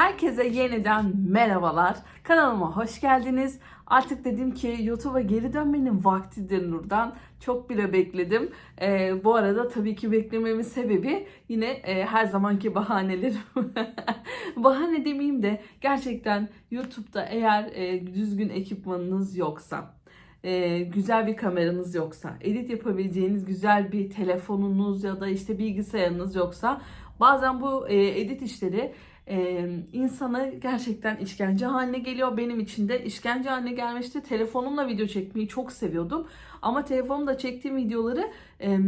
Herkese yeniden merhabalar. Kanalıma hoş geldiniz. Artık dedim ki YouTube'a geri dönmenin vaktidir Nur'dan. Çok bile bekledim. Ee, bu arada tabii ki beklememin sebebi yine e, her zamanki bahanelerim. Bahane demeyeyim de gerçekten YouTube'da eğer e, düzgün ekipmanınız yoksa, e, güzel bir kameranız yoksa, edit yapabileceğiniz güzel bir telefonunuz ya da işte bilgisayarınız yoksa bazen bu e, edit işleri e, insanı gerçekten işkence haline geliyor. Benim için de işkence haline gelmişti. Telefonumla video çekmeyi çok seviyordum. Ama telefonumda çektiğim videoları e,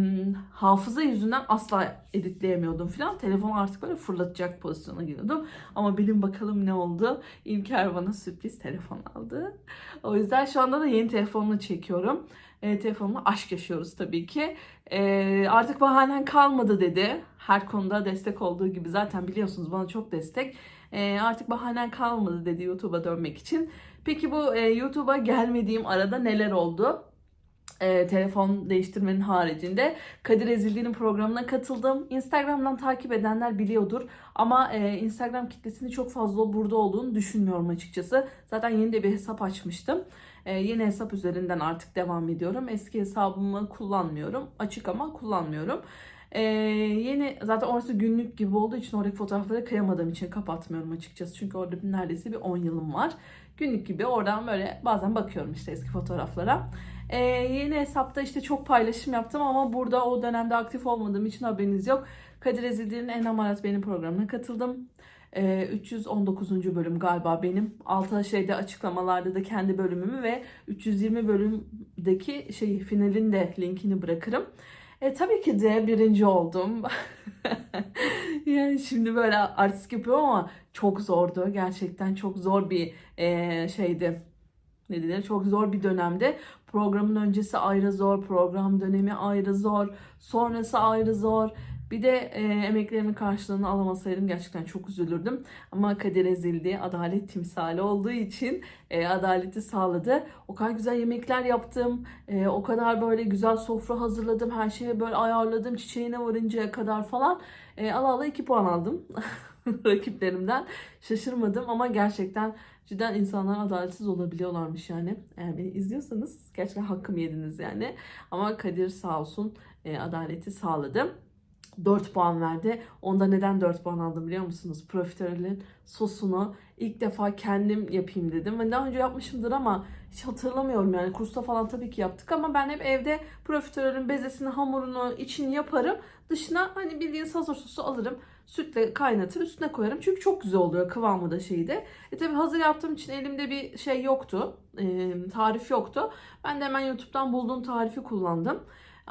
hafıza yüzünden asla editleyemiyordum falan. Telefonu artık böyle fırlatacak pozisyona giriyordum. Ama bilin bakalım ne oldu. İlker bana sürpriz telefon aldı. O yüzden şu anda da yeni telefonla çekiyorum. E, telefonla aşk yaşıyoruz tabii ki. E, artık bahanen kalmadı dedi. Her konuda destek olduğu gibi zaten biliyorsunuz bana çok destek. E, artık bahanen kalmadı dedi YouTube'a dönmek için. Peki bu e, YouTube'a gelmediğim arada neler oldu? E, telefon değiştirmenin haricinde Kadir Ezildi'nin programına katıldım. Instagram'dan takip edenler biliyordur ama e, Instagram kitlesinin çok fazla burada olduğunu düşünmüyorum açıkçası. Zaten yeni de bir hesap açmıştım. E, yeni hesap üzerinden artık devam ediyorum. Eski hesabımı kullanmıyorum. Açık ama kullanmıyorum. Ee, yeni zaten orası günlük gibi olduğu için oradaki fotoğrafları kıyamadığım için kapatmıyorum açıkçası. Çünkü orada neredeyse bir 10 yılım var. Günlük gibi oradan böyle bazen bakıyorum işte eski fotoğraflara. Ee, yeni hesapta işte çok paylaşım yaptım ama burada o dönemde aktif olmadığım için haberiniz yok. Kadir Ezildi'nin En Amarat benim programına katıldım. Ee, 319. bölüm galiba benim. Altta şeyde açıklamalarda da kendi bölümümü ve 320 bölümdeki şey finalin de linkini bırakırım. E, tabii ki de birinci oldum. yani şimdi böyle artistik yapıyorum ama çok zordu. Gerçekten çok zor bir e, şeydi. Ne? Çok zor bir dönemde. Programın öncesi ayrı zor, program dönemi ayrı zor, sonrası ayrı zor. Bir de e, emeklerimin karşılığını alamasaydım gerçekten çok üzülürdüm. Ama kader ezildi. Adalet timsali olduğu için e, adaleti sağladı. O kadar güzel yemekler yaptım. E, o kadar böyle güzel sofra hazırladım. Her şeyi böyle ayarladım. Çiçeğine varıncaya kadar falan. E, ala ala 2 puan aldım. rakiplerimden. Şaşırmadım ama gerçekten cidden insanlar adaletsiz olabiliyorlarmış yani. Eğer beni izliyorsanız gerçekten hakkımı yediniz yani. Ama Kadir sağ olsun e, adaleti sağladı. 4 puan verdi. Onda neden 4 puan aldım biliyor musunuz? Profiterolün sosunu ilk defa kendim yapayım dedim. Ve daha önce yapmışımdır ama hiç hatırlamıyorum yani. Kursta falan tabii ki yaptık ama ben hep evde profiterolün bezesini, hamurunu, içini yaparım. Dışına hani bildiğiniz hazır sosu alırım. Sütle kaynatır üstüne koyarım. Çünkü çok güzel oluyor kıvamı da şeyi de. E tabii hazır yaptığım için elimde bir şey yoktu. E, tarif yoktu. Ben de hemen YouTube'dan bulduğum tarifi kullandım.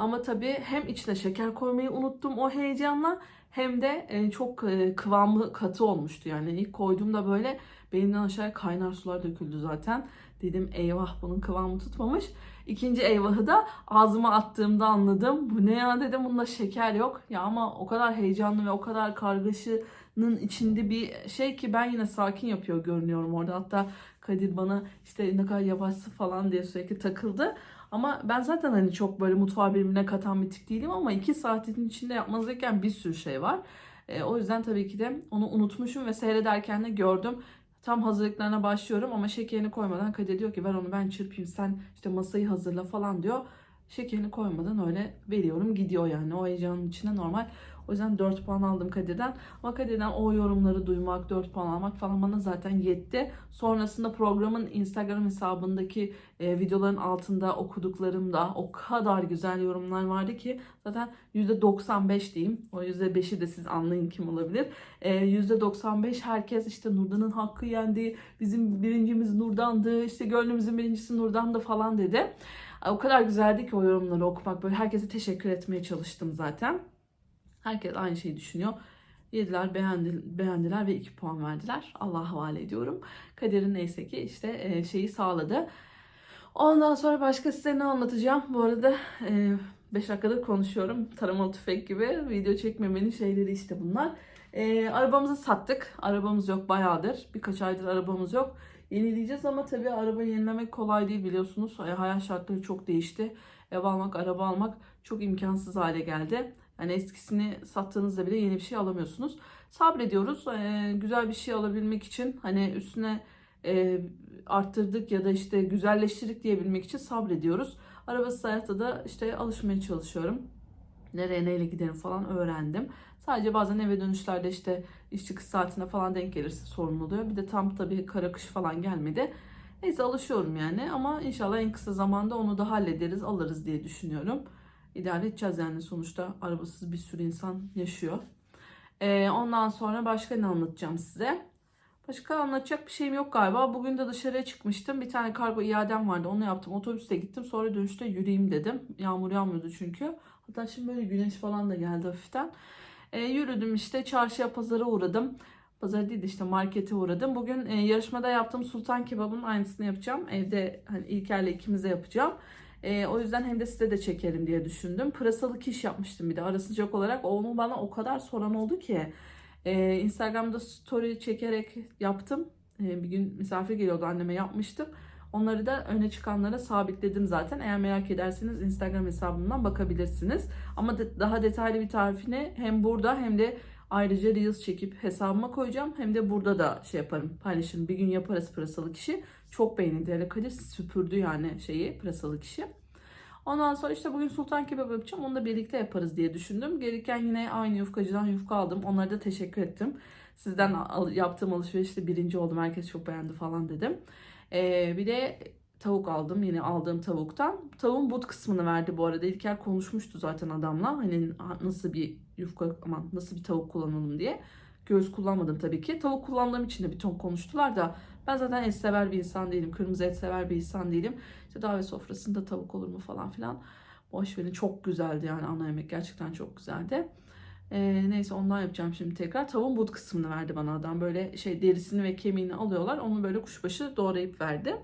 Ama tabii hem içine şeker koymayı unuttum o heyecanla hem de e, çok e, kıvamı katı olmuştu. Yani ilk koyduğumda böyle benimden aşağıya kaynar sular döküldü zaten. Dedim eyvah bunun kıvamı tutmamış. İkinci eyvahı da ağzıma attığımda anladım. Bu ne ya dedim bunda şeker yok. Ya ama o kadar heyecanlı ve o kadar kargaşanın içinde bir şey ki ben yine sakin yapıyor görünüyorum orada. Hatta Kadir bana işte ne kadar yavaşsın falan diye sürekli takıldı. Ama ben zaten hani çok böyle mutfağı birbirine katan bir tip değilim ama iki saatin içinde yapmanız gereken bir sürü şey var. E, o yüzden tabii ki de onu unutmuşum ve seyrederken de gördüm. Tam hazırlıklarına başlıyorum ama şekerini koymadan Kadir diyor ki ver onu ben çırpayım sen işte masayı hazırla falan diyor. Şekerini koymadan öyle veriyorum gidiyor yani o heyecanın içinde normal. O yüzden 4 puan aldım Kadir'den. Ama Kadir'den o yorumları duymak, 4 puan almak falan bana zaten yetti. Sonrasında programın Instagram hesabındaki e, videoların altında okuduklarımda o kadar güzel yorumlar vardı ki zaten %95 diyeyim. O %5'i de siz anlayın kim olabilir. E, %95 herkes işte Nurdan'ın hakkı yendi, bizim birincimiz Nurdan'dı, işte gönlümüzün birincisi Nurdan'dı falan dedi. O kadar güzeldi ki o yorumları okumak. Böyle herkese teşekkür etmeye çalıştım zaten. Herkes aynı şeyi düşünüyor. Yediler, beğendi, beğendiler ve 2 puan verdiler. Allah'a havale ediyorum. Kader'in neyse ki işte e, şeyi sağladı. Ondan sonra başka size ne anlatacağım? Bu arada 5 dakikadır konuşuyorum. Taramalı tüfek gibi. Video çekmemenin şeyleri işte bunlar. E, arabamızı sattık. Arabamız yok bayağıdır. Birkaç aydır arabamız yok. Yenileyeceğiz ama tabii araba yenilemek kolay değil biliyorsunuz. E, hayat şartları çok değişti. Ev almak, araba almak çok imkansız hale geldi. Hani eskisini sattığınızda bile yeni bir şey alamıyorsunuz. Sabrediyoruz. Ee, güzel bir şey alabilmek için hani üstüne e, arttırdık ya da işte güzelleştirdik diyebilmek için sabrediyoruz. Arabasız hayatta da işte alışmaya çalışıyorum. Nereye neyle giderim falan öğrendim. Sadece bazen eve dönüşlerde işte iş çıkış saatine falan denk gelirse sorun oluyor. Bir de tam tabii kara kış falan gelmedi. Neyse alışıyorum yani ama inşallah en kısa zamanda onu da hallederiz, alırız diye düşünüyorum. İdare edeceğiz yani sonuçta arabasız bir sürü insan yaşıyor. Ee, ondan sonra başka ne anlatacağım size? Başka anlatacak bir şeyim yok galiba. Bugün de dışarıya çıkmıştım. Bir tane kargo iadem vardı. Onu yaptım. Otobüste gittim. Sonra dönüşte yürüyeyim dedim. Yağmur yağmıyordu çünkü. Hatta şimdi böyle güneş falan da geldi hafiften. Ee, yürüdüm işte çarşıya pazara uğradım. Pazar değil de işte markete uğradım. Bugün e, yarışmada yaptığım sultan kebabının aynısını yapacağım. Evde hani İlker'le ikimiz yapacağım. E, o yüzden hem de size de çekerim diye düşündüm. Pırasalı kiş yapmıştım bir de ara sıcak olarak. Onu bana o kadar soran oldu ki. E, Instagram'da story çekerek yaptım. E, bir gün misafir geliyordu anneme yapmıştım. Onları da öne çıkanlara sabitledim zaten. Eğer merak ederseniz Instagram hesabımdan bakabilirsiniz. Ama de- daha detaylı bir tarifini hem burada hem de ayrıca Reels çekip hesabıma koyacağım. Hem de burada da şey yaparım paylaşırım. Bir gün yaparız pırasalı kişi. Çok beğenildi. Kadir süpürdü yani şeyi pırasalı kişi. Ondan sonra işte bugün sultan kebabı yapacağım. Onu da birlikte yaparız diye düşündüm. Gelirken yine aynı yufkacıdan yufka aldım. Onlara da teşekkür ettim. Sizden al- yaptığım alışverişte birinci oldum. Herkes çok beğendi falan dedim. Ee, bir de tavuk aldım. Yine aldığım tavuktan. Tavuğun but kısmını verdi bu arada. İlker konuşmuştu zaten adamla. Hani nasıl bir yufka aman nasıl bir tavuk kullanalım diye. Göğüs kullanmadım tabii ki. Tavuk kullandığım için de bir ton konuştular da ben zaten et sever bir insan değilim. Kırmızı et sever bir insan değilim. İşte davet sofrasında tavuk olur mu falan filan. Boş verin çok güzeldi yani ana yemek gerçekten çok güzeldi. Ee, neyse ondan yapacağım şimdi tekrar. Tavuğun but kısmını verdi bana adam. Böyle şey derisini ve kemiğini alıyorlar. Onu böyle kuşbaşı doğrayıp verdi.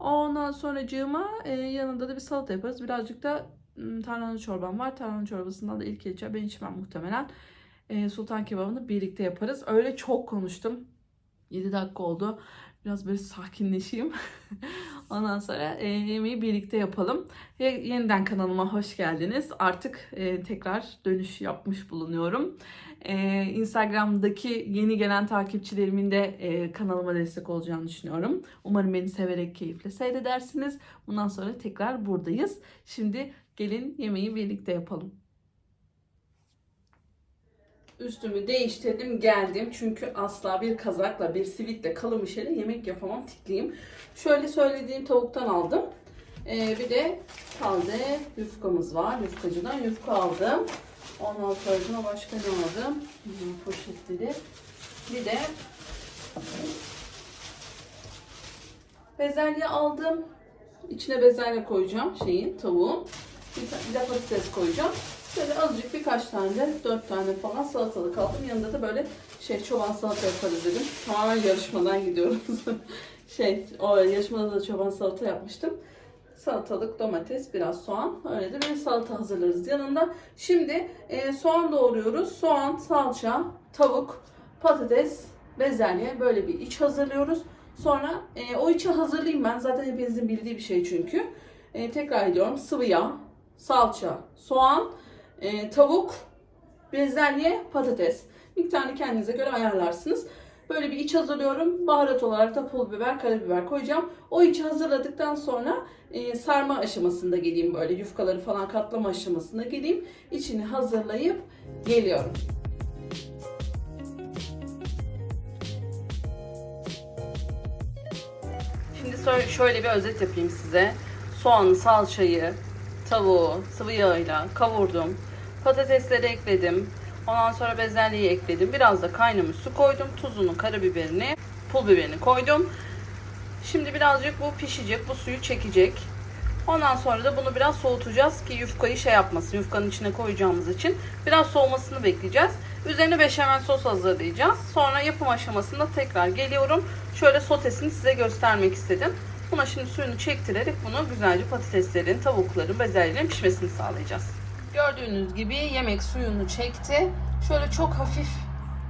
Ondan sonra cığıma e, yanında da bir salata yaparız. Birazcık da tarhana çorbam var. Tarhana çorbasından da ilk içer. Ben içmem muhtemelen. E, sultan kebabını birlikte yaparız. Öyle çok konuştum. 7 dakika oldu. Biraz böyle sakinleşeyim. Ondan sonra e, yemeği birlikte yapalım. Ve yeniden kanalıma hoş geldiniz. Artık e, tekrar dönüş yapmış bulunuyorum. E, Instagram'daki yeni gelen takipçilerimin de e, kanalıma destek olacağını düşünüyorum. Umarım beni severek, keyifle seyredersiniz. Bundan sonra tekrar buradayız. Şimdi gelin yemeği birlikte yapalım. Üstümü değiştirdim geldim çünkü asla bir kazakla bir sivitle kalın bir şeyle yemek yapamam tikliyim. Şöyle söylediğim tavuktan aldım. Ee, bir de taze yufkamız var. Yufkacıdan yufka aldım. Ondan sonra başka ne aldım? Hmm, Poşetleri. Bir de bezelye aldım. İçine bezelye koyacağım şeyin tavuğun. Bir, ta- bir de patates koyacağım. Böyle azıcık birkaç tane de dört tane falan salatalık aldım. Yanında da böyle şey çoban salata yaparız dedim. Tamamen yarışmadan gidiyoruz. şey o yarışmada da çoban salata yapmıştım. Salatalık, domates, biraz soğan. Öyle de bir salata hazırlarız yanında. Şimdi e, soğan doğruyoruz. Soğan, salça, tavuk, patates, bezelye böyle bir iç hazırlıyoruz. Sonra e, o içi hazırlayayım ben. Zaten hepinizin bildiği bir şey çünkü. E, tekrar ediyorum. Sıvı yağ, salça, soğan, e, tavuk, bezelye, patates. Miktarını kendinize göre ayarlarsınız. Böyle bir iç hazırlıyorum. Baharat olarak da pul biber, karabiber koyacağım. O içi hazırladıktan sonra e, sarma aşamasında geleyim böyle yufkaları falan katlama aşamasında geleyim. İçini hazırlayıp geliyorum. Şimdi şöyle- bir özet yapayım size. Soğanı, salçayı, tavuğu sıvı yağıyla kavurdum. Patatesleri ekledim. Ondan sonra bezelyeyi ekledim. Biraz da kaynamış su koydum. Tuzunu, karabiberini, pul biberini koydum. Şimdi birazcık bu pişecek. Bu suyu çekecek. Ondan sonra da bunu biraz soğutacağız ki yufkayı şey yapmasın. Yufkanın içine koyacağımız için biraz soğumasını bekleyeceğiz. Üzerine beşamel sos hazırlayacağız. Sonra yapım aşamasında tekrar geliyorum. Şöyle sotesini size göstermek istedim. Buna şimdi suyunu çektirerek bunu güzelce patateslerin, tavukların, bezelyelerin pişmesini sağlayacağız. Gördüğünüz gibi yemek suyunu çekti. Şöyle çok hafif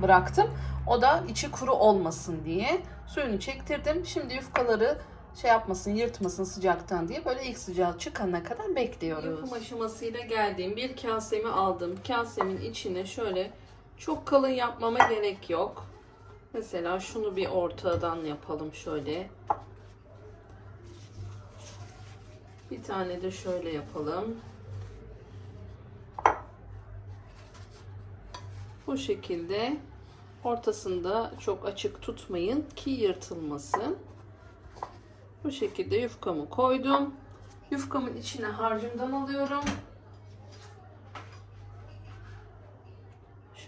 bıraktım. O da içi kuru olmasın diye suyunu çektirdim. Şimdi yufkaları şey yapmasın, yırtmasın sıcaktan diye böyle ilk sıcağı çıkana kadar bekliyoruz. Yapım aşamasıyla geldiğim bir kasemi aldım. Kasemin içine şöyle çok kalın yapmama gerek yok. Mesela şunu bir ortadan yapalım şöyle. Bir tane de şöyle yapalım. Bu şekilde ortasında çok açık tutmayın ki yırtılmasın. Bu şekilde yufkamı koydum. Yufkamın içine harcımdan alıyorum.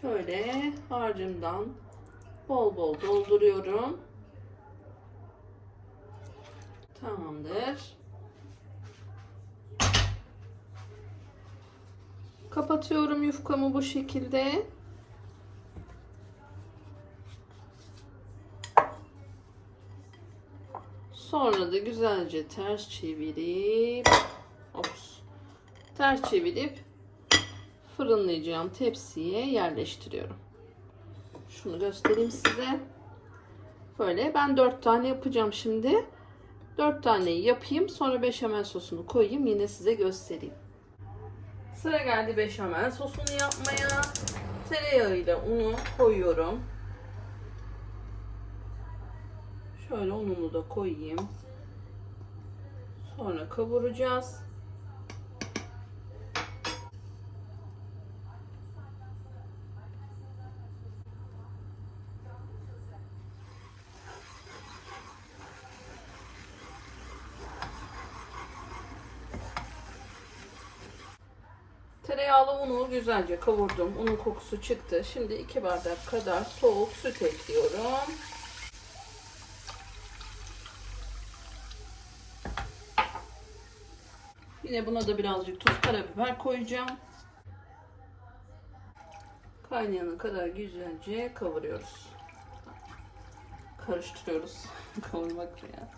Şöyle harcımdan bol bol dolduruyorum. Tamamdır. Kapatıyorum yufkamı bu şekilde. Sonra da güzelce ters çevirip ops, ters çevirip fırınlayacağım tepsiye yerleştiriyorum. Şunu göstereyim size. Böyle ben 4 tane yapacağım şimdi. 4 taneyi yapayım sonra beşamel sosunu koyayım yine size göstereyim. Sıra geldi beşamel sosunu yapmaya. Tereyağıyla unu koyuyorum. Şöyle ununu da koyayım. Sonra kavuracağız. Tereyağlı unu güzelce kavurdum. Unun kokusu çıktı. Şimdi 2 bardak kadar soğuk süt ekliyorum. Yine buna da birazcık tuz, karabiber koyacağım. Kaynayana kadar güzelce kavuruyoruz. Karıştırıyoruz. Kavurmak ya.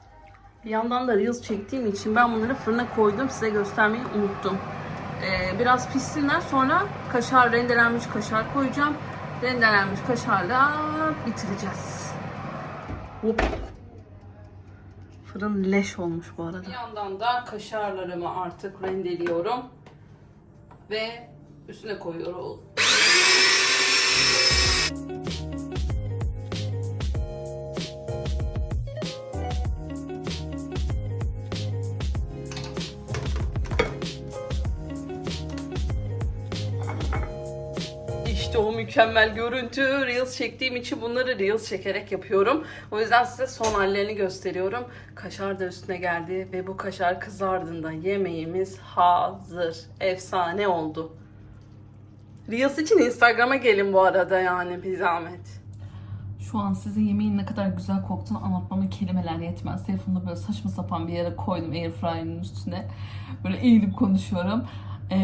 Bir yandan da Reels çektiğim için ben bunları fırına koydum. Size göstermeyi unuttum. Ee, biraz pişsinler. Sonra kaşar, rendelenmiş kaşar koyacağım. Rendelenmiş kaşarla bitireceğiz. Hop. Fırın leş olmuş bu arada. Bir yandan da kaşarlarımı artık rendeliyorum. Ve üstüne koyuyorum. Mükemmel görüntü. Reels çektiğim için bunları Reels çekerek yapıyorum. O yüzden size son hallerini gösteriyorum. Kaşar da üstüne geldi ve bu kaşar kızardığında yemeğimiz hazır. Efsane oldu. Reels için Instagram'a gelin bu arada yani bir zahmet. Şu an size yemeğin ne kadar güzel koktuğunu anlatmama kelimeler yetmez. Telefonda böyle saçma sapan bir yere koydum airfryer'ın üstüne. Böyle eğilip konuşuyorum. Ee,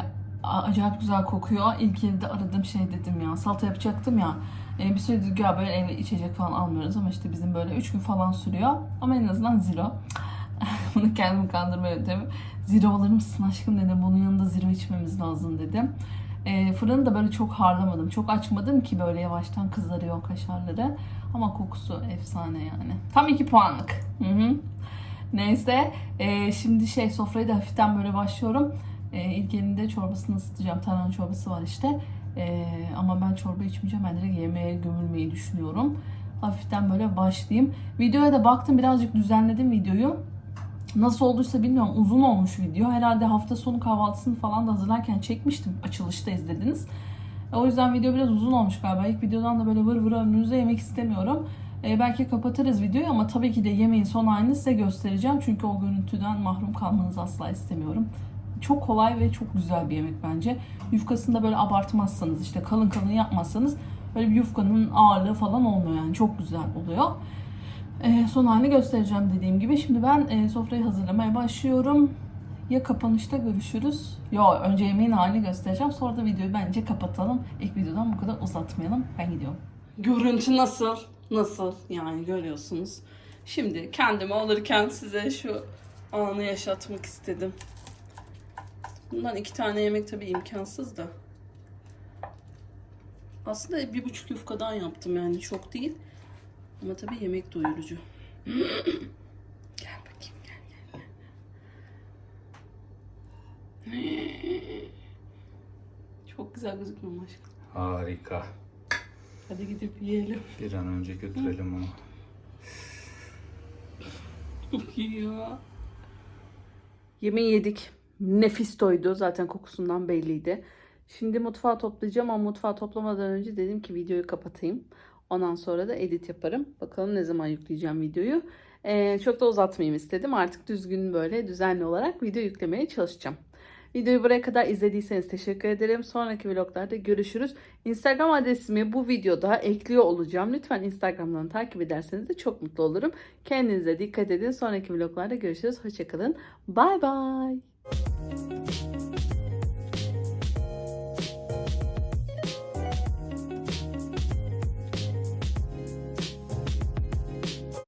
a- acayip güzel kokuyor. İlk evde aradığım şey dedim ya. Salata yapacaktım ya. Ee, bir süredir ya böyle eve içecek falan almıyoruz ama işte bizim böyle 3 gün falan sürüyor. Ama en azından zero. Bunu kendimi kandırma yöntemi. Zero alır mısın aşkım dedim. Bunun yanında zero içmemiz lazım dedim. E, fırını da böyle çok harlamadım. Çok açmadım ki böyle yavaştan kızarıyor kaşarları. Ama kokusu efsane yani. Tam 2 puanlık. Hı hı. Neyse. e, şimdi şey sofrayı da hafiften böyle başlıyorum. E, ilk elinde çorbasını ısıtacağım. Tarhana çorbası var işte. E, ama ben çorba içmeyeceğim. Ben direkt yemeğe gömülmeyi düşünüyorum. Hafiften böyle başlayayım. Videoya da baktım. Birazcık düzenledim videoyu. Nasıl olduysa bilmiyorum. Uzun olmuş video. Herhalde hafta sonu kahvaltısını falan da hazırlarken çekmiştim. Açılışta izlediniz. O yüzden video biraz uzun olmuş galiba. İlk videodan da böyle vır vır önünüze yemek istemiyorum. E, belki kapatırız videoyu ama tabii ki de yemeğin son halini size göstereceğim. Çünkü o görüntüden mahrum kalmanızı asla istemiyorum. Çok kolay ve çok güzel bir yemek bence. Yufkasını da böyle abartmazsanız işte kalın kalın yapmazsanız böyle bir yufkanın ağırlığı falan olmuyor yani. Çok güzel oluyor. E, son halini göstereceğim dediğim gibi. Şimdi ben e, sofrayı hazırlamaya başlıyorum. Ya kapanışta görüşürüz. Yo önce yemeğin halini göstereceğim. Sonra da videoyu bence kapatalım. İlk videodan bu kadar uzatmayalım. Ben gidiyorum. Görüntü nasıl? Nasıl? Yani görüyorsunuz. Şimdi kendimi alırken size şu anı yaşatmak istedim. Bundan iki tane yemek tabii imkansız da. Aslında bir buçuk yufkadan yaptım yani çok değil. Ama tabii yemek doyurucu. gel bakayım gel gel gel. Çok güzel gözükmüyor mu? Harika. Hadi gidip yiyelim. Bir an önce götürelim onu. Çok iyi ya. Yemeği yedik. Nefis doydu. Zaten kokusundan belliydi. Şimdi mutfağı toplayacağım ama mutfağı toplamadan önce dedim ki videoyu kapatayım. Ondan sonra da edit yaparım. Bakalım ne zaman yükleyeceğim videoyu. Ee, çok da uzatmayayım istedim. Artık düzgün böyle düzenli olarak video yüklemeye çalışacağım. Videoyu buraya kadar izlediyseniz teşekkür ederim. Sonraki vloglarda görüşürüz. Instagram adresimi bu videoda ekliyor olacağım. Lütfen Instagram'dan takip ederseniz de çok mutlu olurum. Kendinize dikkat edin. Sonraki vloglarda görüşürüz. Hoşçakalın. Bay bay. you